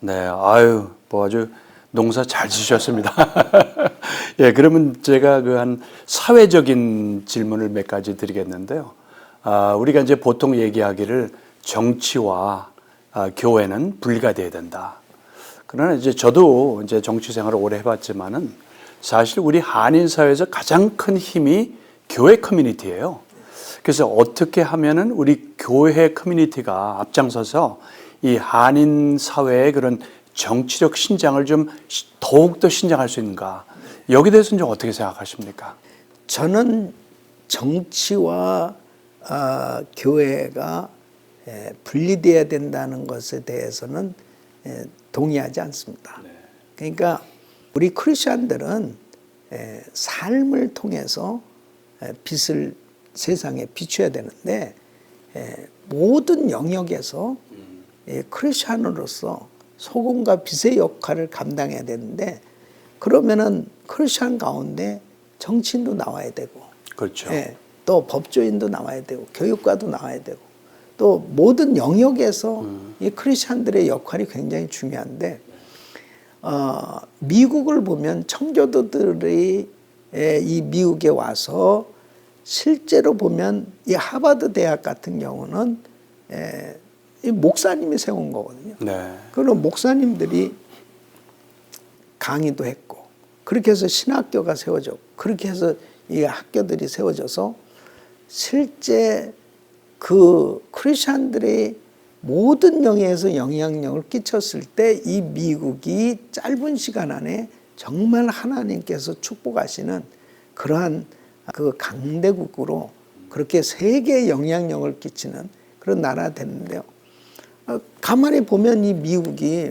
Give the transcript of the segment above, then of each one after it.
네, 아유, 뭐 아주 농사 잘 지셨습니다. 예, 그러면 제가 그 한 사회적인 질문을 몇 가지 드리겠는데요. 아, 우리가 이제 보통 얘기하기를 정치와 아, 교회는 분리가 돼야 된다. 그러나 이제 저도 이제 정치 생활을 오래 해봤지만은 사실 우리 한인 사회에서 가장 큰 힘이 교회 커뮤니티예요. 그래서 어떻게 하면은 우리 교회 커뮤니티가 앞장서서 이 한인 사회의 그런 정치적 신장을 좀 시- 더욱더 신장할 수 있는가? 여기 대해서는 좀 어떻게 생각하십니까? 저는 정치와 아, 교회가 에, 분리돼야 된다는 것에 대해서는 에, 동의하지 않습니다. 그러니까 우리 크리스천들은 에, 삶을 통해서 에, 빛을 세상에 비춰야 되는데 에, 모든 영역에서 예, 크리스천으로서 소금과 빛의 역할을 감당해야 되는데 그러면은 크리스천 가운데 정치인도 나와야 되고 그렇죠. 예, 또 법조인도 나와야 되고 교육과도 나와야 되고 또 모든 영역에서 이 크리스천들의 역할이 굉장히 중요한데 어, 미국을 보면 청교도들이 예, 이 미국에 와서 실제로 보면 이 하버드 대학 같은 경우는 예, 이 목사님이 세운 거거든요. 네. 그런 목사님들이 강의도 했고 그렇게 해서 신학교가 세워졌고 그렇게 해서 이 학교들이 세워져서 실제 그 크리스천들의 모든 영역에서 영향력을 끼쳤을 때 이 미국이 짧은 시간 안에 정말 하나님께서 축복하시는 그러한 그 강대국으로 그렇게 세계에 영향력을 끼치는 그런 나라가 됐는데요. 어, 가만히 보면 이 미국이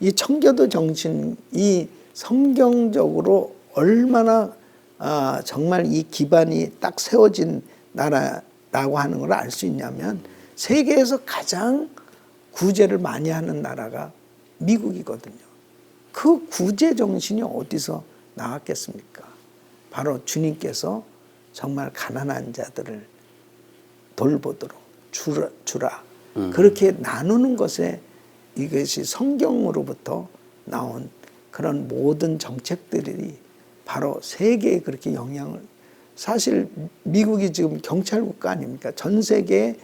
이 청교도 정신이 성경적으로 얼마나 아, 정말 이 기반이 딱 세워진 나라라고 하는 걸 알 수 있냐면 세계에서 가장 구제를 많이 하는 나라가 미국이거든요. 그 구제 정신이 어디서 나왔겠습니까? 바로 주님께서 정말 가난한 자들을 돌보도록 주라, 주라. 그렇게 나누는 것에 이것이 성경으로부터 나온 그런 모든 정책들이 바로 세계에 그렇게 영향을 사실 미국이 지금 경찰 국가 아닙니까? 전 세계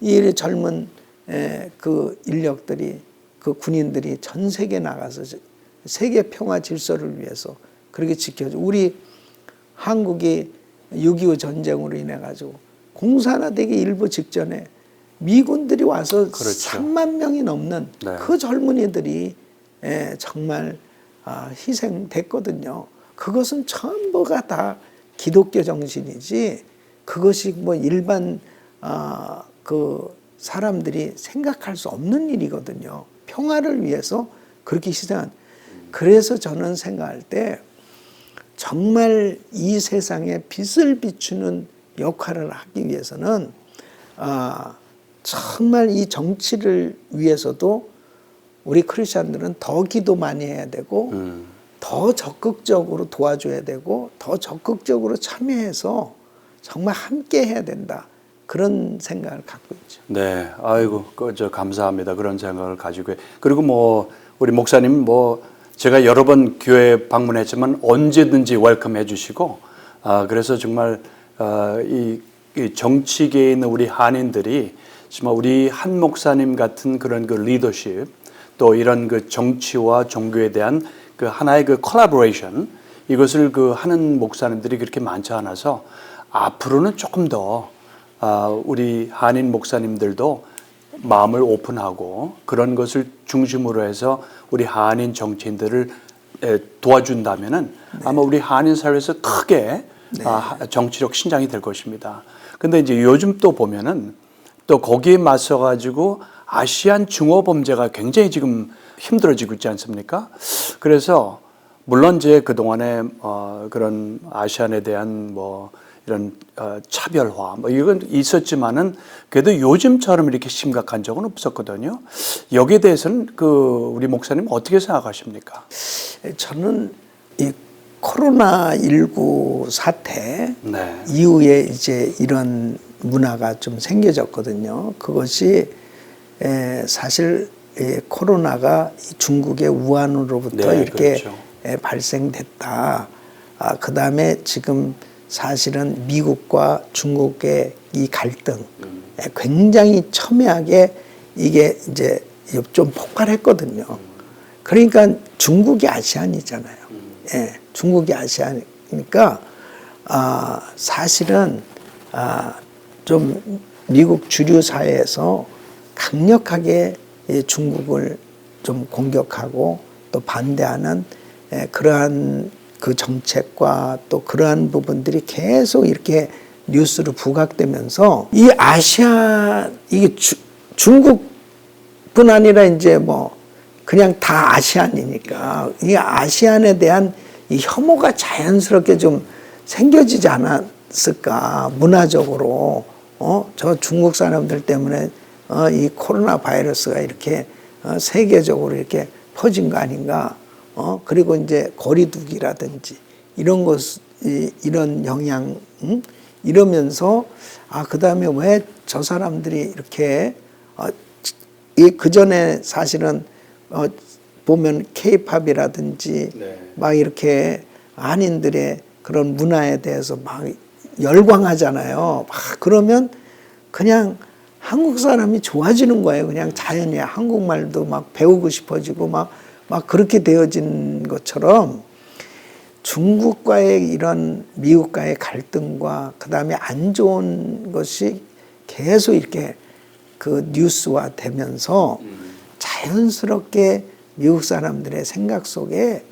이 젊은 에, 그 인력들이 그 군인들이 전 세계 나가서 세계 평화 질서를 위해서 그렇게 지켜줘. 우리 한국이 6.25 전쟁으로 인해 가지고 공산화되기 일부 직전에 미군들이 와서 그렇죠. 3만 명이 넘는 네. 그 젊은이들이 예, 정말 아, 희생됐거든요. 그것은 전부가 다 기독교 정신이지 그것이 뭐 일반 아, 그 사람들이 생각할 수 없는 일이거든요. 평화를 위해서 그렇게 희생한. 그래서 저는 생각할 때 정말 이 세상에 빛을 비추는 역할을 하기 위해서는 아, 정말 이 정치를 위해서도 우리 크리스천들은 더 기도 많이 해야 되고 음. 더 적극적으로 도와줘야 되고 더 적극적으로 참여해서 정말 함께 해야 된다 그런 생각을 갖고 있죠. 네, 아이고, 그저 감사합니다. 그런 생각을 가지고 그리고 뭐 우리 목사님 뭐 제가 여러 번 교회 방문했지만 언제든지 웰컴 해주시고 아 그래서 정말 아, 이, 이 정치계에 있는 우리 한인들이 정말 우리 한 목사님 같은 그런 그 리더십 또 이런 그 정치와 종교에 대한 그 하나의 그 콜라보레이션 이것을 그 하는 목사님들이 그렇게 많지 않아서 앞으로는 조금 더 아, 우리 한인 목사님들도 마음을 오픈하고 그런 것을 중심으로 해서 우리 한인 정치인들을 에, 도와준다면은 아마 우리 한인 사회에서 크게 아, 정치력 신장이 될 것입니다. 근데 이제 요즘 또 보면은 또 거기에 맞서 가지고 아시안 중어 범죄가 굉장히 지금 힘들어지고 있지 않습니까? 그래서 물론 이제 그 동안에 어, 그런 아시안에 대한 뭐 이런 어, 차별화 뭐 이건 있었지만은 그래도 요즘처럼 이렇게 심각한 적은 없었거든요. 여기에 대해서는 그 우리 목사님 어떻게 생각하십니까? 저는 이 코로나 19 사태 네. 이후에 이제 이런 문화가 좀 생겨졌거든요. 그것이 에, 사실 예, 코로나가 이 중국의 우한으로부터 네, 이렇게 그렇죠. 예, 발생됐다. 아, 그 다음에 지금 사실은 미국과 중국의 이 갈등 예, 굉장히 첨예하게 이게 이제 좀 폭발했거든요. 그러니까 중국이 아시안이잖아요. 예, 중국이 아시안이니까 아, 사실은 아, 좀 미국 주류 사회에서 강력하게 이 중국을 좀 공격하고 또 반대하는 예, 그러한 그 정책과 또 그러한 부분들이 계속 이렇게 뉴스로 부각되면서 이 아시아 이게 주, 중국뿐 아니라 이제 뭐 그냥 다 아시안이니까 이 아시안에 대한 이 혐오가 자연스럽게 좀 생겨지지 않았을까 문화적으로 어 저 중국 사람들 때문에 어 이 코로나 바이러스가 이렇게 어 세계적으로 이렇게 퍼진 거 아닌가 어 그리고 이제 거리두기라든지 이런 것 이- 이런 영향 응? 이러면서 아 그 다음에 왜 저 사람들이 이렇게 어, 이그 전에 사실은 어 보면 케이팝이라든지 네. 막 이렇게 한인들의 그런 문화에 대해서 막 열광하잖아요. 막 그러면 그냥 한국 사람이 좋아지는 거예요. 그냥 자연히 한국말도 막 배우고 싶어지고 막, 막 그렇게 되어진 것처럼 중국과의 이런 미국과의 갈등과 그 다음에 안 좋은 것이 계속 이렇게 그 뉴스화 되면서 자연스럽게 미국 사람들의 생각 속에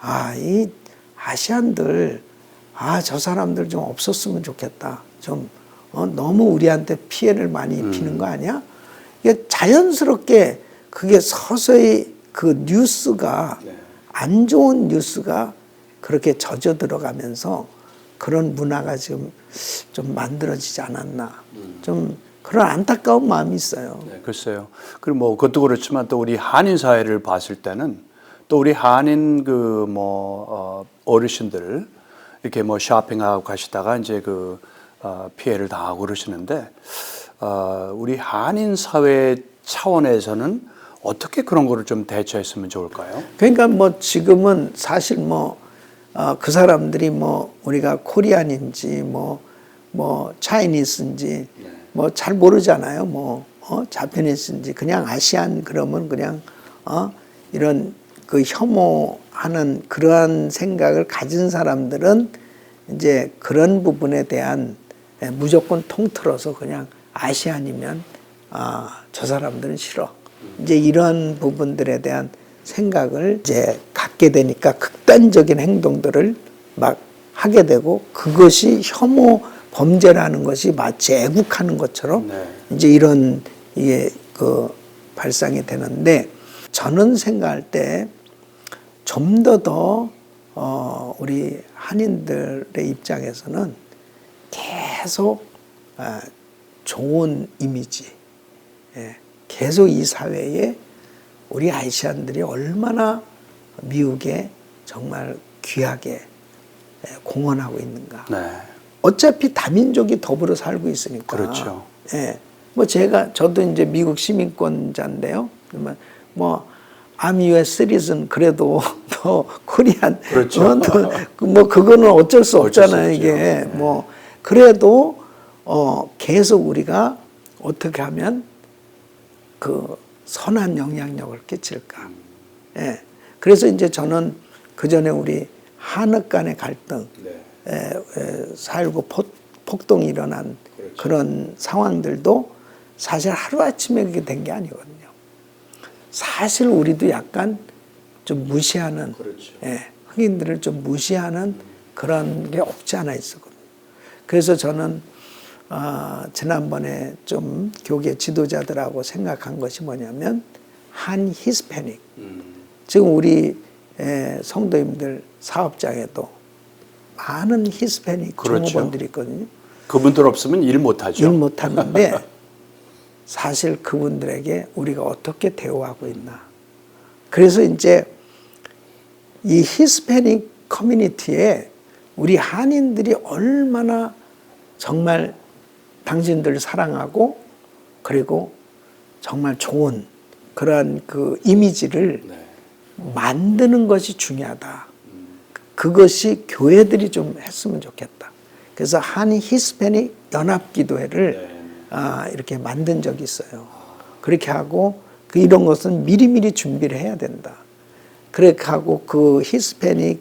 아, 이 아시안들, 아, 저 사람들 좀 없었으면 좋겠다. 좀, 어, 너무 우리한테 피해를 많이 입히는 거 아니야? 이게 자연스럽게 그게 서서히 그 뉴스가 네. 안 좋은 뉴스가 그렇게 젖어 들어가면서 그런 문화가 지금 좀 만들어지지 않았나. 좀 그런 안타까운 마음이 있어요. 네, 글쎄요. 그리고 뭐 그것도 그렇지만 또 우리 한인 사회를 봤을 때는 또 우리 한인 그 뭐 어, 어르신들 이렇게 뭐 쇼핑하고 가시다가 이제 그 어, 피해를 당하고 그러시는데 어, 우리 한인 사회 차원에서는 어떻게 그런 거를 좀 대처했으면 좋을까요? 그러니까 뭐 지금은 사실 뭐, 어, 그 사람들이 뭐 우리가 코리안인지 뭐, 뭐 차이니스인지 뭐잘 모르잖아요. 뭐, 어, 자페니스인지 그냥 아시안 그러면 그냥, 어, 이런 그 혐오하는 그러한 생각을 가진 사람들은 이제 그런 부분에 대한 예, 무조건 통틀어서 그냥 아시안이면 아, 저 사람들은 싫어. 이제 이런 부분들에 대한 생각을 이제 갖게 되니까 극단적인 행동들을 막 하게 되고 그것이 혐오 범죄라는 것이 마치 애국하는 것처럼 네. 이제 이런 이게 그 발상이 되는데 저는 생각할 때 좀 더더 어, 우리 한인들의 입장에서는 계속 아, 좋은 이미지, 예, 계속 이 사회에 우리 아시안들이 얼마나 미국에 정말 귀하게 예, 공헌하고 있는가. 네. 어차피 다민족이 더불어 살고 있으니까. 그렇죠. 예. 뭐 제가 저도 이제 미국 시민권자인데요. 뭐 I'm U.S. citizen 그래도 또 코리안 그렇죠. 어, 또 뭐 그거는 어쩔 수수 없잖아요 없죠. 이게 네. 뭐 그래도 어 계속 우리가 어떻게 하면 그 선한 영향력을 끼칠까. 예. 그래서 이제 저는 그 전에 우리 한흑 간의 갈등, 네. 에, 에, 4.19 폭, 폭동이 일어난 그렇죠. 그런 상황들도 사실 하루아침에 그게 된 게 아니거든요. 사실 우리도 약간 좀 무시하는, 그렇죠. 예, 흑인들을 좀 무시하는 그런 게 없지 않아 있었거든요. 그래서 저는 아, 지난번에 좀 교계 지도자들하고 생각한 것이 뭐냐면 한 히스패닉 음. 지금 우리 에, 성도님들 사업장에도 많은 히스패닉 그렇죠. 종업원들이 있거든요. 그분들 없으면 일 못하죠. 일 못하는데 사실 그분들에게 우리가 어떻게 대우하고 있나. 그래서 이제 이 히스패닉 커뮤니티에 우리 한인들이 얼마나 정말 당신들 사랑하고 그리고 정말 좋은 그러한 그 이미지를 네. 만드는 것이 중요하다. 그것이 교회들이 좀 했으면 좋겠다. 그래서 한 히스패닉 연합 기도회를 네. 아, 이렇게 만든 적이 있어요. 그렇게 하고 그 이런 것은 미리미리 준비를 해야 된다. 그렇게 하고 그 히스패닉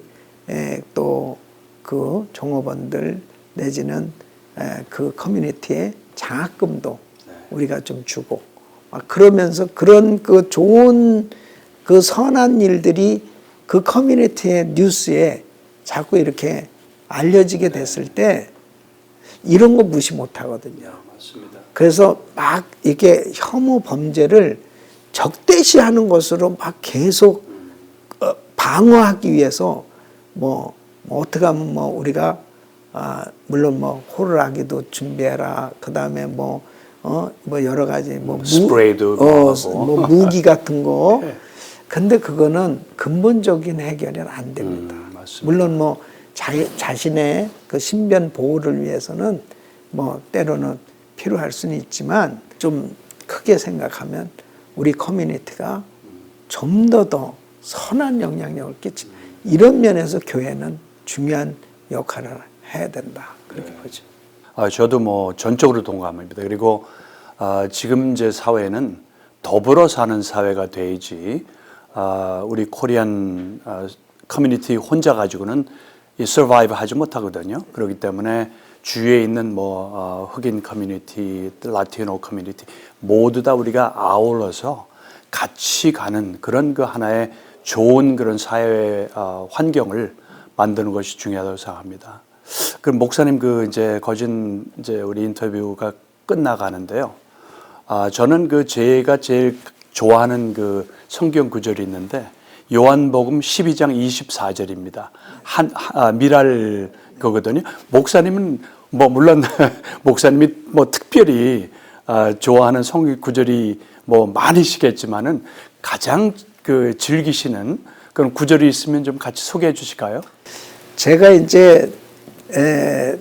또 그 종업원들 내지는 에, 그 커뮤니티에 장학금도 우리가 좀 주고 아, 그러면서 그런 그 좋은 그 선한 일들이 그 커뮤니티의 뉴스에 자꾸 이렇게 알려지게 됐을 때 이런 거 무시 못 하거든요. 맞습니다. 그래서 막 이렇게 혐오 범죄를 적대시하는 것으로 막 계속 어, 방어하기 위해서 뭐, 뭐 어떻게 하면 뭐 우리가 아 물론 뭐 호루라기도 준비해라 그 다음에 뭐 어 뭐 여러 가지 뭐 무- 스프레이도 어, 하고. 뭐 무기 같은 거 네. 근데 그거는 근본적인 해결은 안 됩니다. 음. 물론 뭐 자, 자신의 그 신변 보호를 위해서는 뭐 때로는 필요할 수는 있지만 좀 크게 생각하면 우리 커뮤니티가 좀 더더 선한 영향력을 끼치 이런 면에서 교회는 중요한 역할을 해야 된다 그렇게 보죠. 아, 저도 뭐 전적으로 동감합니다. 그리고 아, 지금 이제 사회는 더불어 사는 사회가 돼야지 아, 우리 코리안 아, 커뮤니티 혼자 가지고는 이 서바이브 하지 못하거든요. 그렇기 때문에 주위에 있는 뭐 어, 흑인 커뮤니티, 라티노 커뮤니티 모두 다 우리가 아울러서 같이 가는 그런 그 하나의 좋은 그런 사회 어, 환경을 만드는 것이 중요하다고 생각합니다. 그럼 목사님 그 이제 거진 이제 우리 인터뷰가 끝나가는데요. 아 저는 그 제가 제일 좋아하는 그 성경 구절이 있는데 요한복음 12장 24절입니다. 한 아, 미랄 거거든요. 목사님은 뭐 물론 목사님이 뭐 특별히 아, 좋아하는 성경 구절이 뭐 많으시겠지만은 가장 그 즐기시는 그런 구절이 있으면 좀 같이 소개해 주실까요? 제가 이제 에,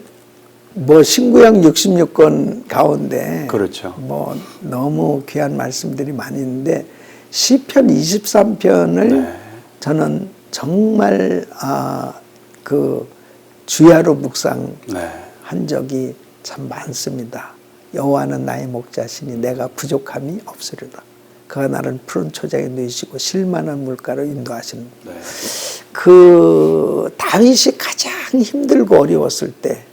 뭐 신구약 66권 가운데 그렇죠. 뭐 너무 귀한 말씀들이 많이 있는데 시편 23편을 네. 저는 정말 아, 그 주야로 묵상한 네. 적이 참 많습니다. 여호와는 나의 목자시니 내가 부족함이 없으리다. 그가 나를 푸른 초장에 누이시고 실만한 물가로 인도하시는 네. 그 다윗이 가장 힘들고 어려웠을 때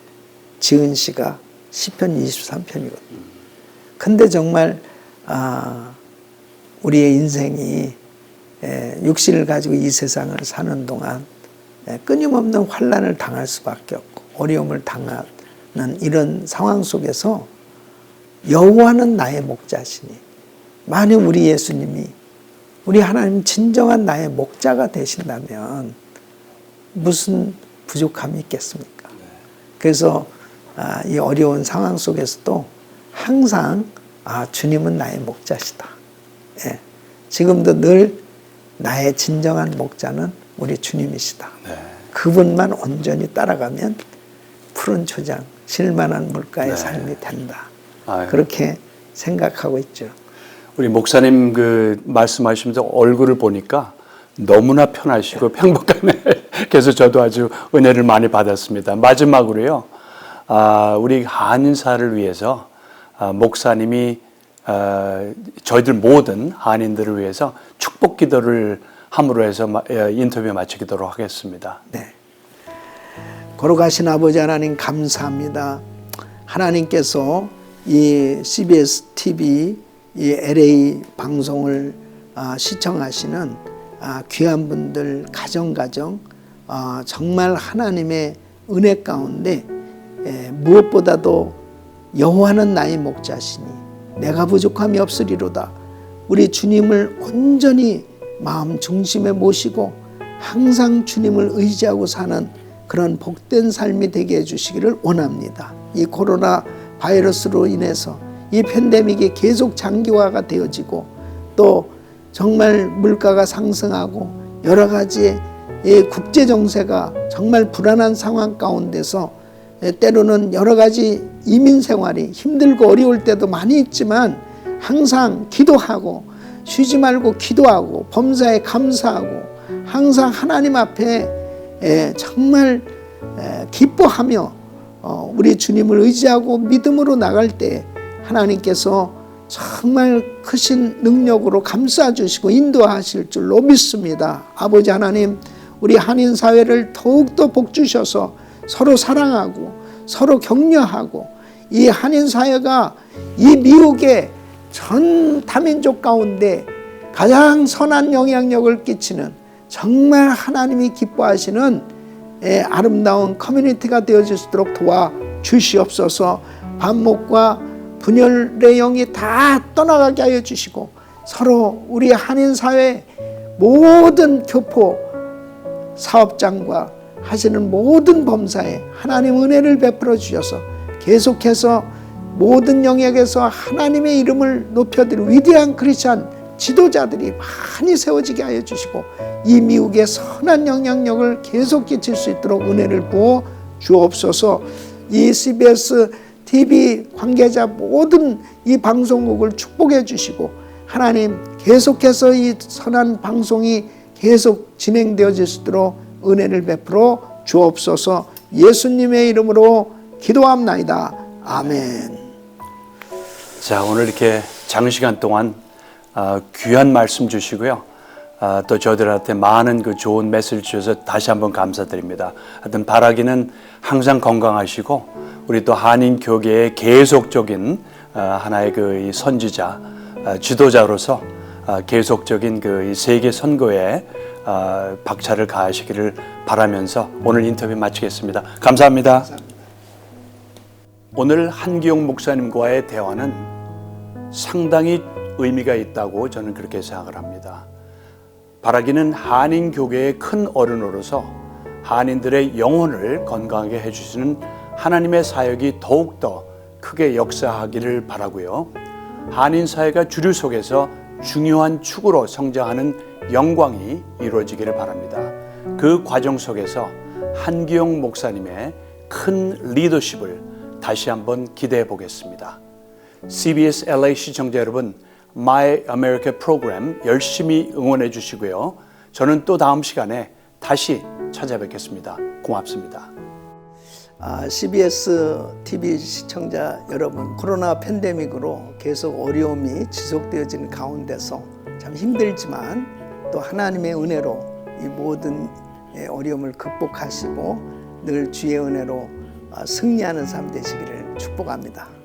지은 시가 시편 23편이거든요. 근데 정말 아 우리의 인생이 에, 육신을 가지고 이 세상을 사는 동안 에, 끊임없는 환란을 당할 수밖에 없고 어려움을 당하는 이런 상황 속에서 여호와는 나의 목자시니 만약 우리 예수님이 우리 하나님 진정한 나의 목자가 되신다면 무슨 부족함이 있겠습니까? 그래서 아, 이 어려운 상황 속에서도 항상 아, 주님은 나의 목자시다. 예. 지금도 늘 나의 진정한 목자는 우리 주님이시다. 네. 그분만 온전히 따라가면 푸른 초장, 실만한 물가의 네. 삶이 된다. 아유. 그렇게 생각하고 있죠. 우리 목사님 그 말씀하시면서 얼굴을 보니까 너무나 편하시고 평복하네. 그래서 저도 아주 은혜를 많이 받았습니다. 마지막으로요, 아, 우리 한인사를 위해서 아, 목사님이 아, 저희들 모든 한인들을 위해서 축복 기도를 함으로 해서 마- 예, 인터뷰 마치도록 하겠습니다. 네. 거룩하신 아버지 하나님 감사합니다. 하나님께서 이 CBS TV 이 LA 방송을 아, 시청하시는 아, 귀한 분들 가정 가정 아, 정말 하나님의 은혜 가운데 에, 무엇보다도 여호와는 나의 목자시니 내가 부족함이 없으리로다. 우리 주님을 온전히 마음 중심에 모시고 항상 주님을 의지하고 사는 그런 복된 삶이 되게 해주시기를 원합니다. 이 코로나 바이러스로 인해서 이 팬데믹이 계속 장기화가 되어지고 또 정말 물가가 상승하고 여러 가지 이 국제 정세가 정말 불안한 상황 가운데서 때로는 여러 가지 이민 생활이 힘들고 어려울 때도 많이 있지만 항상 기도하고 쉬지 말고 기도하고 범사에 감사하고 항상 하나님 앞에 에, 정말 에, 기뻐하며 어, 우리 주님을 의지하고 믿음으로 나갈 때 하나님께서 정말 크신 능력으로 감싸 주시고 인도하실 줄로 믿습니다. 아버지 하나님, 우리 한인 사회를 더욱더 복 주셔서 서로 사랑하고 서로 격려하고 이 한인 사회가 이 미국의 전 다민족 가운데 가장 선한 영향력을 끼치는 정말 하나님이 기뻐하시는 예, 아름다운 커뮤니티가 되어질 수 있도록 도와 주시옵소서. 반목과 분열의 영이 다 떠나가게 하여 주시고 서로 우리 한인 사회 모든 교포 사업장과 하시는 모든 범사에 하나님 은혜를 베풀어 주셔서 계속해서 모든 영역에서 하나님의 이름을 높여드리는 위대한 크리스찬 지도자들이 많이 세워지게 하여 주시고 이 미국의 선한 영향력을 계속 끼칠 수 있도록 은혜를 부어 주옵소서. 이 CBS TV 관계자 모든 이 방송국을 축복해 주시고 하나님 계속해서 이 선한 방송이 계속 진행되어질 수 있도록 은혜를 베풀어 주옵소서 예수님의 이름으로 기도합나이다. 아멘. 자, 오늘 이렇게 장시간 동안 아, 귀한 말씀 주시고요. 아, 또 저들한테 많은 그 좋은 메시지 주셔서 다시 한번 감사드립니다. 하여튼 바라기는 항상 건강하시고 우리 또 한인 교계의 계속적인 아, 하나의 그이 선지자, 아, 지도자로서 아, 계속적인 그이 세계 선거에 아, 박차를 가하시기를 바라면서 오늘 인터뷰 마치겠습니다. 감사합니다. 오늘 한기용 목사님과의 대화는 상당히 의미가 있다고 저는 그렇게 생각을 합니다. 바라기는 한인 교계의 큰 어른으로서 한인들의 영혼을 건강하게 해주시는 하나님의 사역이 더욱더 크게 역사하기를 바라고요. 한인 사회가 주류 속에서 중요한 축으로 성장하는 영광이 이루어지기를 바랍니다. 그 과정 속에서 한기용 목사님의 큰 리더십을 다시 한번 기대해 보겠습니다. CBS LA 시청자 여러분, My America 프로그램 열심히 응원해 주시고요. 저는 또 다음 시간에 다시 찾아뵙겠습니다. 고맙습니다. 아, CBS TV 시청자 여러분, 코로나 팬데믹으로 계속 어려움이 지속되어지는 가운데서 참 힘들지만 또 하나님의 은혜로 이 모든 예, 어려움을 극복하시고 늘 주의 은혜로 아, 승리하는 삶 되시기를 축복합니다.